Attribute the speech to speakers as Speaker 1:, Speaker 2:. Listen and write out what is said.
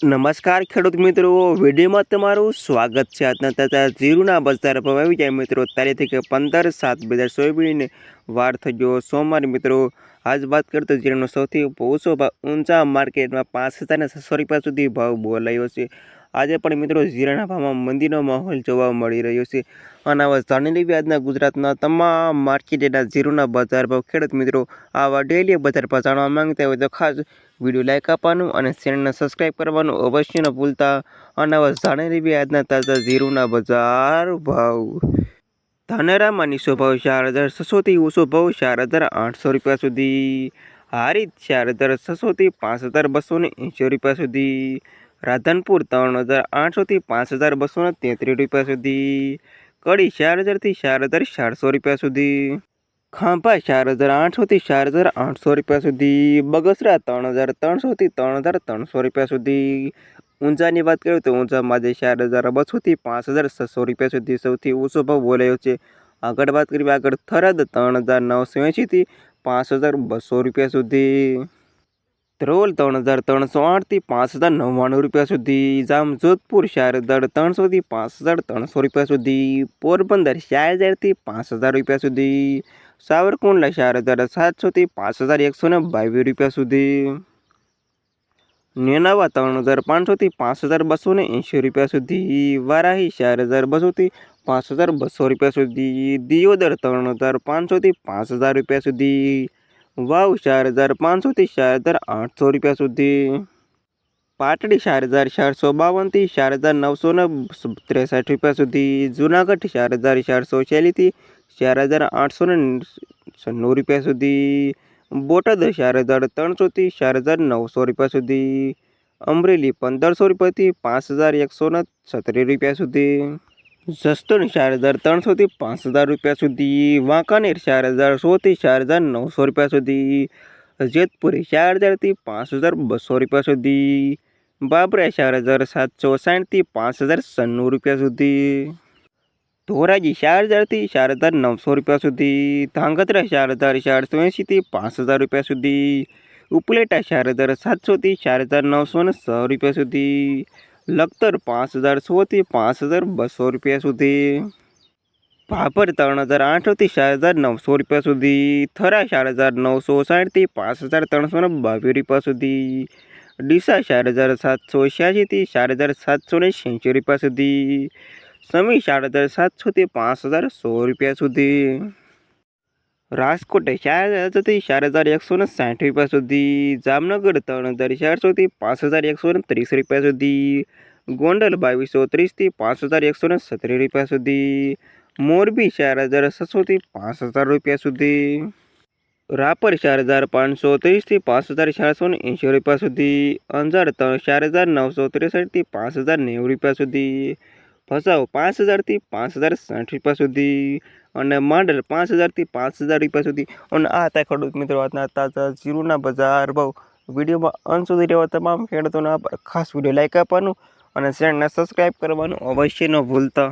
Speaker 1: નમસ્કાર ખેડૂત મિત્રો. વિડીયોમાં તમારું સ્વાગત છે. આજના તાજા જીરુના બજાર ભાવ આવી જાય મિત્રો. તારીખ પંદર સાત બે હજાર ચોવીસને વાર થઈ ગયો સોમવાર મિત્રો. આજ વાત કરતો જીરાનો સૌથી ઓછો ભાવ ઊંચા માર્કેટમાં પાંચ હજારના છસો રૂપિયા સુધી ભાવ બોલાયો છે. આજે પણ મિત્રો જીરાના ભાવમાં મંદીનો માહોલ જોવા મળી રહ્યો છે. અને આવા જાણી લેવી આજના ગુજરાતના તમામ માર્કેટના જીરુના બજાર ભાવ. ખેડૂત મિત્રો, આવા ડેલી બજાર ભાવ જાણવા માંગતા હોય તો ખાસ વીડિયો લાઈક આપવાનું અને ચેનલને સબસ્ક્રાઈબ કરવાનું અવશ્ય ન ભૂલતા. અને આવા જાણી લેવી આજના તાજા જીરુના બજાર ભાવ. ધાનેરામાં નીચો ભાવ ચાર હજાર છસોથી ઊંચો ભાવ ચાર હજાર આઠસો રૂપિયા સુધી. હારીત ચાર હજાર છસોથી પાંચ હજાર બસો ને રૂપિયા સુધી. રાધનપુર ત્રણ હજાર આઠસોથી પાંચ હજાર બસો તેત્રીસ રૂપિયા સુધી. કડી ચાર હજારથી ચાર હજાર ચારસો રૂપિયા સુધી. ખાંભા ચાર હજાર આઠસોથી ચાર હજાર આઠસો રૂપિયા સુધી. બગસરા ત્રણ હજાર ત્રણસોથી ત્રણ હજાર ત્રણસો રૂપિયા સુધી. ઊંઝાની વાત કરીએ તો ઊંઝામાં જે ચાર હજાર બસોથી પાંચ હજાર છસો રૂપિયા સુધી સૌથી ઓછો ભાવ બોલાયો છે. આગળ વાત કરીએ આગળ થરાદ ત્રણ હજાર નવસો એંશીથી પાંચ હજાર બસો રૂપિયા સુધી. ધ્રોલ ત્રણ હજાર ત્રણસો આઠથી પાંચ હજાર નવ્વાણું રૂપિયા સુધી. જામજોધપુર ચાર હજાર ત્રણસોથી પાંચ હજાર ત્રણસો રૂપિયા સુધી. પોરબંદર ચાર હજારથી પાંચ હજાર રૂપિયા સુધી. સાવરકુંડલા ચાર હજાર સાતસોથી પાંચ હજાર એકસો ને બાવીસ રૂપિયા સુધી. નેનાવા ત્રણ હજાર પાંચસોથી પાંચ હજાર બસો ને એંશી રૂપિયા સુધી. વારાહી ચાર હજાર બસોથી પાંચ હજાર બસો રૂપિયા સુધી. દિયોદર ત્રણ હજાર પાંચસોથી પાંચ હજાર રૂપિયા સુધી. વાવ ચાર હજાર પાંચસોથી ચાર હજાર આઠસો રૂપિયા સુધી પાટડી ચાર હજાર ચારસો બાવનથી ચાર હજાર નવસો ને ત્રેસઠ રૂપિયા સુધી જુનાગઢ ચાર હજાર ચારસો ચાલીસથી ચાર હજાર આઠસો ને છન્નું રૂપિયા સુધી બોટાદ ચાર હજાર ત્રણસોથી ચાર હજાર નવસો રૂપિયા સુધી અમરેલી પંદરસો રૂપિયાથી પાંચ હજાર એકસો ને છત્રીસ રૂપિયા સુધી જસદણ ચાર હજાર ત્રણસોથી પાંચ હજાર રૂપિયા સુધી વાંકાનેર ચાર હજાર સોથી ચાર હજાર નવસો રૂપિયા સુધી જેતપુરી ચાર હજારથી પાંચ હજાર બસો રૂપિયા સુધી બાબરા ચાર હજાર સાતસો સાઠથી પાંચ હજાર સન્નું રૂપિયા સુધી ધોરાજી ચાર હજારથી ચાર હજાર નવસો રૂપિયા સુધી ધાંગધ્રા ચાર હજાર ચારસો એંશીથી પાંચ હજાર રૂપિયા સુધી ઉપલેટા ચાર હજાર સાતસોથી ચાર હજાર નવસો ને સો રૂપિયા સુધી લખતર પાંચ હજાર સોથી પાંચ હજાર બસો રૂપિયા સુધી. ભાભર ત્રણ હજાર આઠથી ચાર હજાર નવસો રૂપિયા સુધી. થરા ચાર હજાર નવસો સાઠથી પાંચ હજાર ત્રણસો ને બાવીસ રૂપિયા સુધી. ડીસા ચાર હજાર સાતસો છ્યાસીથી ચાર હજાર સાતસો ને છ્યાસી રૂપિયા સુધી. સમી ચાર હજાર સાતસોથી પાંચ હજાર સો રૂપિયા સુધી. રાજકોટ ચાર હજારથી ચાર હજાર એકસો ને સાઠ રૂપિયા સુધી, જામનગર ત્રણ હજાર ચારસોથી પાંચ હજાર એકસો ને ત્રીસ રૂપિયા સુધી, ગોંડલ બાવીસો ત્રીસથી પાંચ હજાર એકસો ને સત્રીસ રૂપિયા સુધી, મોરબી ચાર હજાર છસોથી પાંચ હજાર રૂપિયા સુધી, રાપર ચાર હજાર પાંચસો ત્રીસથી પાંચ હજાર ચારસો ને એંશી રૂપિયા સુધી, અંજાર ત્રણ ચાર હજાર નવસો ત્રેસઠથી પાંચ હજાર નેવું રૂપિયા સુધી ભસાવ પાંચ હજારથી પાંચ હજાર સાઠ રૂપિયા સુધી અને માંડલ પાંચ હજારથી પાંચ હજાર રૂપિયા સુધી. અને આ હતા ખેડૂત મિત્રો આજના તાજા જીરુના બજાર ભાવ. વિડીયોમાં અંત સુધી રહેવા તમામ ખેડૂતોને ખાસ વીડિયો લાઈક આપવાનું અને ચેનલને સબસ્ક્રાઈબ કરવાનું અવશ્ય ન ભૂલતા.